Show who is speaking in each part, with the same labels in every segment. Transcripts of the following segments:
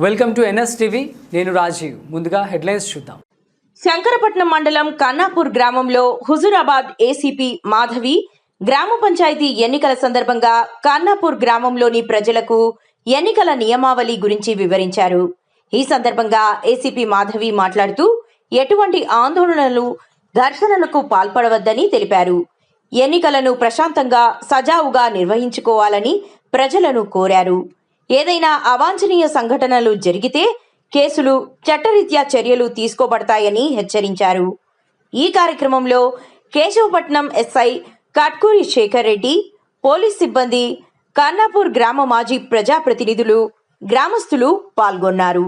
Speaker 1: Welcome to NS TV. నేను రాజీవ్. ముందుగా headlines చూద్దాం.
Speaker 2: శంకరపట్నం మండలం కన్నాపూర్ గ్రామంలో హుజురాబాద్ ఏసీపీ మాధవి గ్రామ పంచాయతీ ఎన్నికల సందర్భంగా కన్నాపూర్ గ్రామంలోని ప్రజలకు ఎన్నికల నియమావళి గురించి వివరించారు. ఈ సందర్భంగా ఏసీపీ మాధవి మాట్లాడుతూ ఎటువంటి ఆందోళనలు ఘర్షణలకు పాల్పడవద్దని తెలిపారు. ఎన్నికలను ప్రశాంతంగా సజావుగా నిర్వహించుకోవాలని ప్రజలను కోరారు. ఏదైనా అవాంఛనీయ సంఘటనలు జరిగితే కేసులు చట్టరీత్యా చర్యలు తీసుకోబడతాయని హెచ్చరించారు. ఈ కార్యక్రమంలో కేశవపట్నం ఎస్ఐ కట్కూరి శేఖర్ రెడ్డి పోలీస్ సిబ్బంది కన్నాపూర్ గ్రామ మాజీ ప్రజాప్రతినిధులు గ్రామస్తులు పాల్గొన్నారు.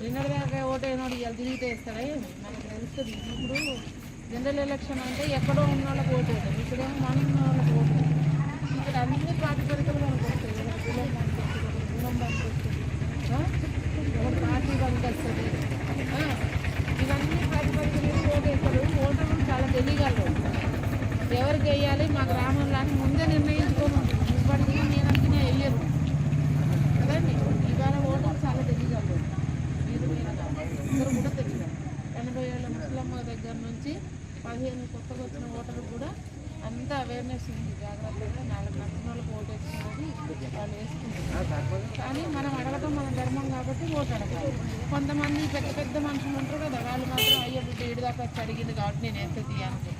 Speaker 3: నిన్నటిదాకా ఓటు అయినోడు తిరిగితే ఇస్తాడా మనకు తెలుస్తుంది. ఇప్పుడు జనరల్ ఎలక్షన్ అంటే ఎక్కడో ఉన్న వాళ్ళకి ఓటు వేయడం ఇక్కడేమో మనం ఉన్న వాళ్ళకి ఓటు వేయడం. ఇక్కడ అన్ని ప్రాతిపదికలు మనకు వస్తాయి ఎవరి కులం మనకు వస్తుంది కులం మనకు వస్తుంది ఆ? పార్టీ మనకు వస్తుంది ఆ? ఇవన్నీ ప్రాతిపదికలు ఓటు వేస్తారు. ఓటర్లు చాలా తెలియగలరు. ఎవరికి వేయాలి? మా గ్రామంలో అని ముందే నిర్ణయించుకొని ముసలమ్మ దగ్గర నుంచి పదిహేను కొత్తగా వచ్చిన ఓటర్లు కూడా అంత అవేర్నెస్ ఉంది. జాగ్రత్తగా నాలుగు లక్షల వాళ్ళకి ఓటు వేసుకున్నది వాళ్ళు వేసుకుంటారు. కానీ మనం అడగటం మన ధర్మం కాబట్టి ఓటు అడగాలి. కొంతమంది పెద్ద పెద్ద మనుషులు ఉంటారు కదా వాళ్ళు మాత్రం అయ్యో బిడ్డ ఏడు దాకా వచ్చి అడిగింది కాబట్టి నేను ఎంత తీయాలని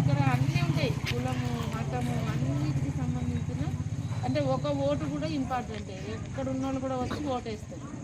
Speaker 3: ఇక్కడ అన్నీ ఉంటాయి. కులము మతము అన్నిటికి సంబంధించిన అంటే ఒక ఓటు కూడా ఇంపార్టెంటే ఎక్కడ ఉన్న వాళ్ళు కూడా వచ్చి ఓటేస్తారు.